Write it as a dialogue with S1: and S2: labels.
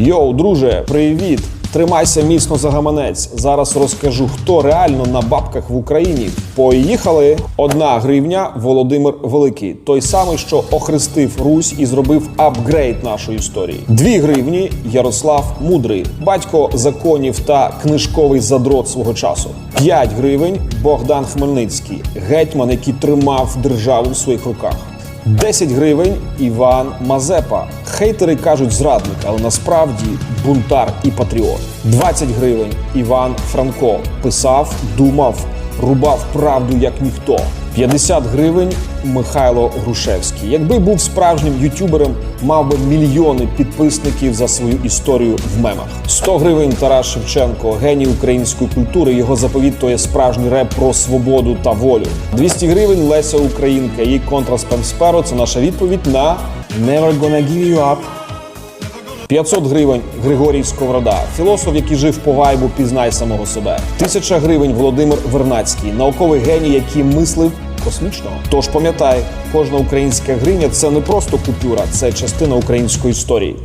S1: Йоу, друже, привіт! Тримайся міцно за гаманець. Зараз розкажу, хто реально на бабках в Україні. Поїхали! Одна гривня Володимир Великий, той самий, що охрестив Русь і зробив апгрейд нашої історії. Дві гривні Ярослав Мудрий, батько законів та книжковий задрот свого часу. П'ять гривень Богдан Хмельницький, гетьман, який тримав державу в своїх руках. 10 гривень Іван Мазепа. Хейтери кажуть зрадник, але насправді бунтар і патріот. 20 гривень Іван Франко. Писав, думав, рубав правду як ніхто. 50 гривень Михайло Грушевський. Якби був справжнім ютюбером, мав би мільйони підписників за свою історію в мемах. 100 гривень Тарас Шевченко, геній української культури. Його заповіт то є справжній реп про свободу та волю. 200 гривень Леся Українка. Її контраспемсперо це наша відповідь на Never gonna give you up. 500 гривень Григорій Сковорода, філософ, який жив по вайбу Пізнай самого себе. Тисяча гривень Володимир Вернацький, науковий геній, який мислив космічно. Тож пам'ятай, кожна українська гривня це не просто купюра, це частина української історії.